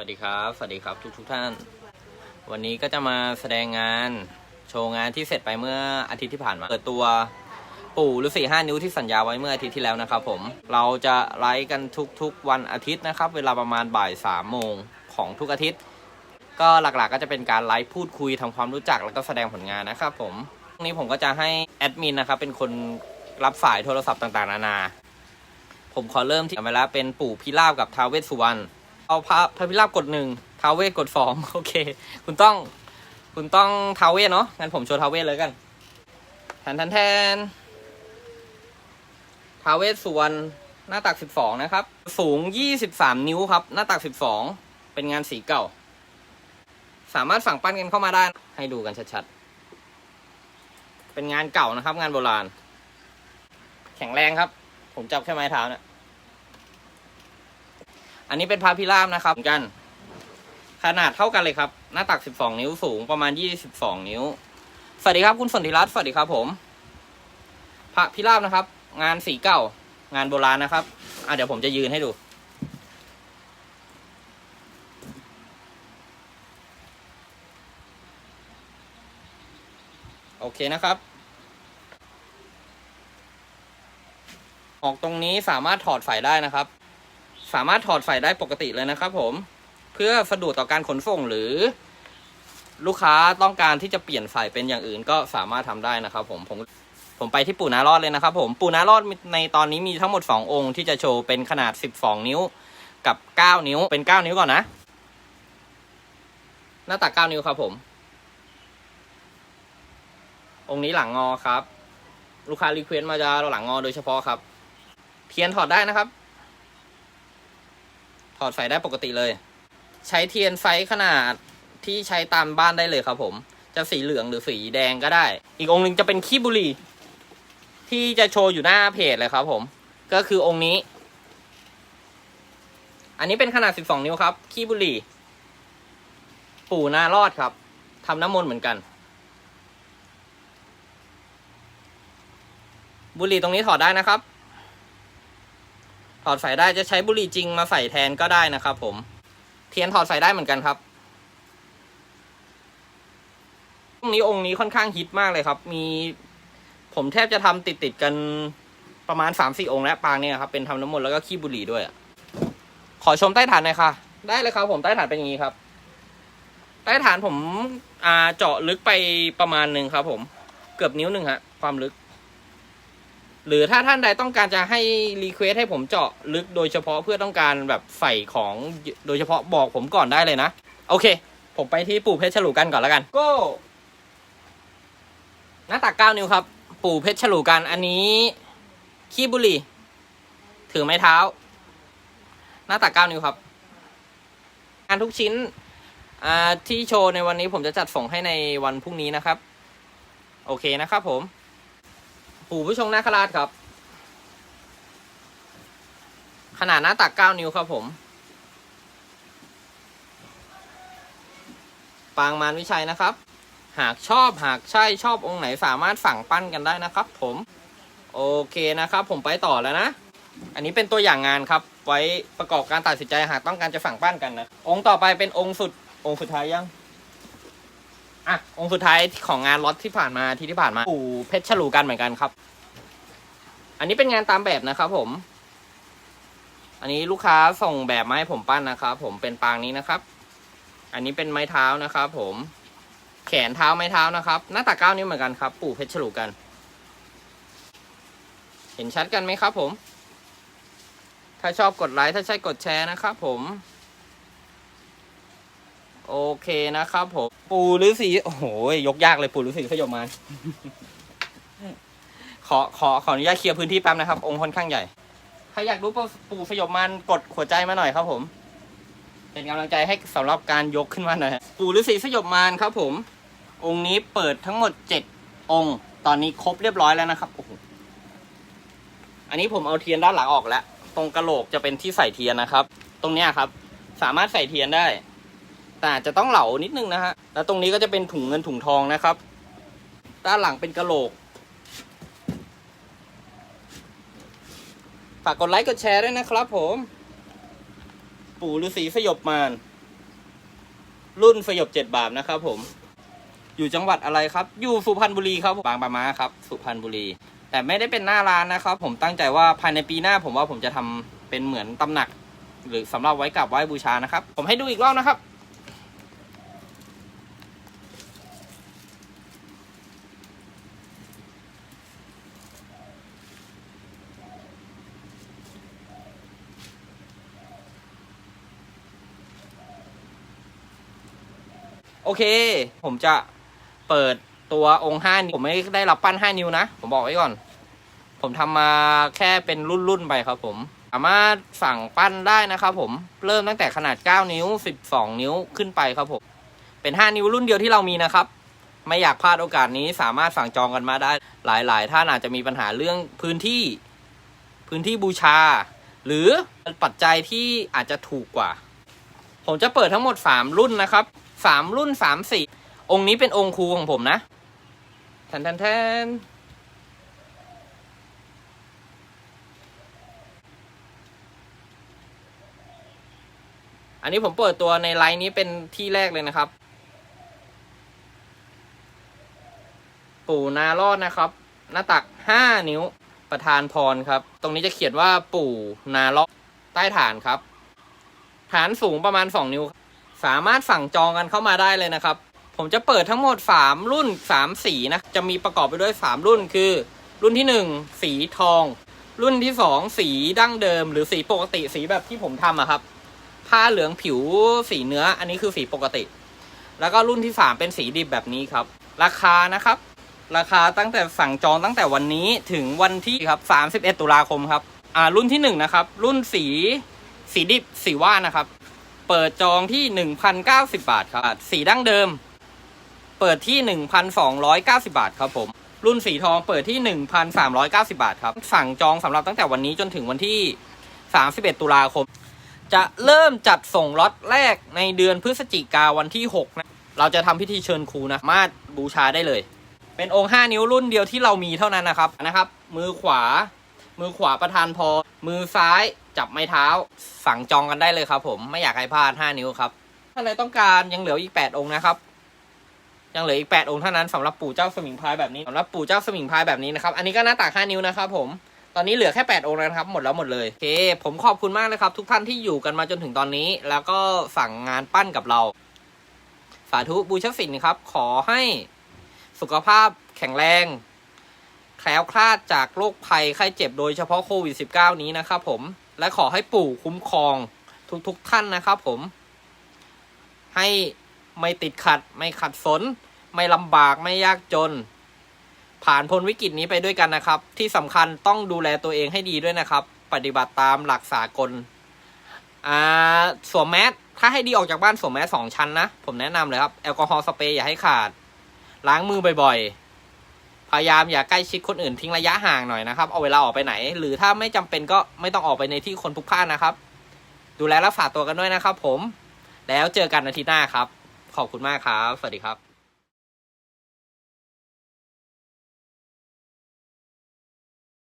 วัสดีครับ สวัสดีครับทุกทุกท่าน วันนี้ก็จะมาแสดงงานโชว์งานที่เสร็จไปเมื่ออาทิตย์ที่ผ่านมา เปิดตัวปู่ฤาษีห้านิ้วที่สัญญาไว้เมื่ออาทิตย์ที่แล้วนะครับผม เราจะไลฟ์กันทุกๆวันอาทิตย์นะครับ เวลาประมาณบ่ายสามโมงของทุกอาทิตย์ ก็หลักๆก็จะเป็นการไลฟ์พูดคุยทำความรู้จักแล้วก็แสดงผลงานนะครับผมตรงนี้ผมก็จะให้แอดมินนะครับเป็นคนรับสายโทรศัพท์ต่างๆ นานา ผมขอเริ่มที่เวลาเป็นปู่พิราบกับท้าวเวสสุวรรณ เอาพระพระพิราบกดหนึ่งท้าวเวสกดสองโอเค คุณต้อง คุณต้องท้าวเวสเนาะงั้นผมโชว์ท้าวเวสเลยกันแทนแทนแทนท้าวเวสสุวรรณหน้าตักสิบสองนะครับ สูงยี่สิบสามนิ้วครับ หน้าตักสิบสองเป็นงานสีเก่า สามารถสั่งปั้นกันเข้ามาได้ให้ดูกันชัดๆเป็นงานเก่านะครับ งานโบราณ แข็งแรงครับ ผมจับแค่ไม้เท้าเนี่ย อันนี้เป็นพระพิราบนะครับเหมือนกัน ขนาดเท่ากันเลยครับ หน้าตัก 12 นิ้วสูงประมาณ 22 นิ้ว สวัสดีครับคุณสนธิรัตน์สวัสดีครับผม พระพิราบนะครับ งานสีเก่างานโบราณนะครับอะเดี๋ยวผมจะยืนให้ดู โอเคนะครับออกตรงนี้สามารถถอดไฟได้นะครับ สามารถถอดไฟได้ปกติเลยนะครับผม เพื่อสะดวกต่อการขนส่งหรือ ลูกค้าต้องการที่จะเปลี่ยนไฟเป็นอย่างอื่นก็สามารถทำได้นะครับ ผมผมผมไปที่ปู่นารอดเลยนะครับ ผมปู่นารอดในตอนนี้มีทั้งหมด 2 องค์ที่จะโชว์เป็นขนาด 12 นิ้วกับ 9 นิ้วเป็น 9 นิ้วก่อนนะ หน้าตัก 9 นิ้วครับผม องค์นี้หลังงอครับ ลูกค้ารีเควสต์มาจะหลังงอโดยเฉพาะครับ เทียนถอดได้นะครับ ถอดไฟได้ปกติเลย ใช้เทียนไฟขนาดที่ใช้ตามบ้านได้เลยครับผม จะสีเหลืองหรือสีแดงก็ได้ อีกองค์หนึ่งจะเป็นขี้บุหรี่ที่จะโชว์อยู่หน้าเพจเลยครับผม ก็คือองค์นี้ อันนี้เป็นขนาด 12 นิ้วครับ ขี้บุหรี่ ปู่นารอดครับทำน้ำมนต์เหมือนกัน บุหรี่ตรงนี้ถอดได้นะครับ ถอดใส่ได้จะใช้บุหรี่จริงมาใส่แทนก็ได้นะครับ ผม เทียนถอดใส่ได้เหมือนกันครับองนี้องค์นี้ค่อนข้างฮิตมากเลยครับ มีผมแทบจะทำติดติดกันประมาณสามสี่องค์แล้วปางเนี่ยครับเป็นทำน้ำมนต์แล้วก็ขี้บุหรี่ด้วยขอชมใต้ฐานหน่อยค่ะ ได้เลยครับ ผมใต้ฐานเป็นอย่างนี้ครับ ใต้ฐานผมอ่าเจาะลึกไปประมาณหนึ่งครับ ผม เกือบนิ้วหนึ่งฮะ ความลึก หรือถ้าท่านใดต้องการจะให้รีเควสให้ผมเจาะลึกโดยเฉพาะเพื่อต้องการแบบใส่ของโดยเฉพาะบอกผมก่อนได้เลยนะ โอเค ผมไปที่ปู่เพชรฉลูกันก่อนแล้วกันก็หน้าตักเก้านิ้วครับ ปู่เพชรฉลูกันอันนี้ ขี้บุหรี่ ถือไม้เท้า หน้าตักเก้านิ้วครับงานทุกชิ้นที่โชว์ในวันนี้ผมจะจัดส่งให้ในวันพรุ่งนี้นะครับ โอเคนะครับผม ปู่ผู้ชงนาคราชครับ ขนาดหน้าตัก 9 นิ้วครับผม ปางมารวิชัยนะครับ หากชอบหากใช่ชอบองค์ไหนสามารถสั่งปั้นกันได้นะครับ ผม โอเคนะครับ ผมไปต่อแล้วนะ อันนี้เป็นตัวอย่างงานครับ ไว้ประกอบการตัดสินใจหากต้องการจะสั่งปั้นกันนะ องค์ต่อไปเป็นองค์สุดองค์สุดท้ายยัง อะองค์สุดท้ายของงานล็อตที่ผ่านมาที่ที่ผ่านมาปู่เพชรฉลูกันเหมือนกันครับ อันนี้เป็นงานตามแบบนะครับผม อันนี้ลูกค้าส่งแบบมาให้ผมปั้นนะครับผมเป็นปางนี้นะครับ อันนี้เป็นไม้เท้านะครับผม แขนเท้าไม้เท้านะครับ หน้าตาเก้านิ้วเหมือนกันครับ ปู่เพชรฉลูกัน เห็นชัดกันไหมครับผม ถ้าชอบกดไลค์ถ้าใช่กดแชร์นะครับผม โอเคนะครับผม ปู่ฤาษีโอ้โหยกยากเลยปู่ฤาษีขยบมาขอขอขออนุญาตเคลียร์พื้นที่แป๊บนะครับ องค์ค่อนข้างใหญ่ ใครอยากรู้ปูสยบมันกดหัวใจมาหน่อยครับผม เป็นกำลังใจให้สำหรับการยกขึ้นมาหน่อยฮะปู่ฤาษีสยบมารครับผม องค์นี้เปิดทั้งหมดเจ็ดองค์ ตอนนี้ครบเรียบร้อยแล้วนะครับโอ้โหอันนี้ผมเอาเทียนด้านหลังออกแล้ว ตรงกระโหลกจะเป็นที่ใส่เทียนนะครับ ตรงเนี้ยครับ สามารถใส่เทียนได้ แต่อาจจะต้องเหลานิดนึงนะฮะ แล้วตรงนี้ก็จะเป็นถุงเงินถุงทองนะครับ ด้านหลังเป็นกระโหลก ฝากกดไลค์กดแชร์ด้วยนะครับผม ปู่ฤาษีสยบมาร รุ่นสยบเจ็ดบาทนะครับผม อยู่จังหวัดอะไรครับ อยู่สุพรรณบุรีครับ บางปะมาครับ สุพรรณบุรี แต่ไม่ได้เป็นหน้าร้านนะครับ ผมตั้งใจว่าภายในปีหน้าผมว่าผมจะทำเป็นเหมือนตำหนักหรือสำหรับไว้กับไหว้บูชานะครับ ผมให้ดูอีกรอบนะครับ โอเค ผมจะเปิดตัวองค์ห้านิ้วผมไม่ได้รับปั้นห้านิ้วนะ ผมบอกไว้ก่อน ผมทำมาแค่เป็นรุ่นๆไปครับ ผมสามารถสั่งปั้นได้นะครับผมเริ่มตั้งแต่ขนาด 9 นิ้ว 12 นิ้วขึ้นไปครับผม เป็น 5 นิ้วรุ่นเดียวที่เรามีนะครับ ไม่อยากพลาดโอกาสนี้สามารถสั่งจองกันมาได้ หลายๆท่านอาจจะมีปัญหาเรื่องพื้นที่พื้นที่บูชา หรือปัจจัยที่อาจจะถูกกว่า ผมจะเปิดทั้งหมด 3 รุ่นนะครับ 3รุ่น3สีองค์นี้เป็นองค์ครูของผมนะแทนแทนแทนอันนี้ผมเปิดตัวในไลน์นี้เป็นที่แรกเลยนะครับ ปู่นารอดนะครับ หน้าตัก5นิ้วประธานพรครับ ตรงนี้จะเขียนว่าปู่นารอดใต้ฐานครับ ฐานสูงประมาณ2นิ้ว สามารถสั่งจองกันเข้ามาได้เลยนะครับ ผมจะเปิดทั้งหมด 3 รุ่น 3 สีนะ จะมีประกอบไปด้วย 3 รุ่นคือ รุ่นที่ 1 สีทอง รุ่นที่ 2 สีดั้งเดิม หรือสีปกติสีแบบที่ผมทำอะครับ ผ้าเหลืองผิวสีเนื้ออันนี้คือสีปกติ แล้วก็รุ่นที่ 3 เป็นสีดิบแบบนี้ครับ ราคานะครับ ราคาตั้งแต่สั่งจองตั้งแต่วันนี้ถึงวันที่ครับ31 ตุลาคมครับอ่ารุ่นที่1นะครับรุ่นสีสีดิบสีว่านนะครับ เปิดจองที่ 1,090 บาทครับ สีดั้งเดิม เปิดที่ 1,290 บาทครับผม รุ่นสีทองเปิดที่ 1,390 บาทครับ สั่งจองสำหรับตั้งแต่วันนี้จนถึงวันที่ 31 ตุลาคม จะเริ่มจัดส่งล็อตแรกในเดือนพฤศจิกาวันที่ 6 นะ เราจะทำพิธีเชิญครูนะ มาบูชาได้เลย เป็นองค์ 5 นิ้วรุ่นเดียวที่เรามีเท่านั้นนะครับ นะครับ มือขวา มือขวาประธานพร มือซ้ายจับไม้เท้า สั่งจองกันได้เลยครับผมไม่อยากให้พลาด 5 นิ้วครับ ถ้าใครต้องการยังเหลืออีก 8 องค์นะครับ ยังเหลืออีก 8 องค์เท่านั้นสำหรับปู่เจ้าสมิงพายแบบนี้สำหรับปู่เจ้าสมิงพายแบบนี้นะครับ อันนี้ก็หน้าตัก5นิ้วนะครับผมตอนนี้เหลือแค่ 8 องค์แล้วครับ หมดแล้วหมดเลยโอเค ผมขอบคุณมากเลยครับ ทุกท่านที่อยู่กันมาจนถึงตอนนี้ แล้วก็สั่งงานปั้นกับเรา สาธุบูชศิลป์ครับ ขอให้สุขภาพแข็งแรง แคล้วคลาดจากโรคภัยไข้เจ็บโดยเฉพาะโควิด -19 นี้นะครับผม และขอให้ปู่คุ้มครองทุกๆทท่านนะครับผม ให้ไม่ติดขัด ไม่ขัดสน ไม่ลำบากไม่ยากจน ผ่านพ้นวิกฤตนี้ไปด้วยกันนะครับ ที่สำคัญต้องดูแลตัวเองให้ดีด้วยนะครับ ปฏิบัติตามหลักสากลอ่าสวมแมสถ้าให้ดีออกจากบ้านสวมแมสสองชั้นนะ ผมแนะนำเลยครับ แอลกอฮอล์สเปรย์อย่าให้ขาด ล้างมือบ่อยๆ พยายามอย่าใกล้ชิดคนอื่นทิ้งระยะห่างหน่อยนะครับ เอาเวลาออกไปไหน หรือถ้าไม่จำเป็นก็ไม่ต้องออกไปในที่คนพลุกพล่านนะครับ ดูแลรักษาตัวกันด้วยนะครับ ผม แล้วเจอกันอาทิตย์หน้าครับ ขอบคุณมากครับ สวัสดีครับ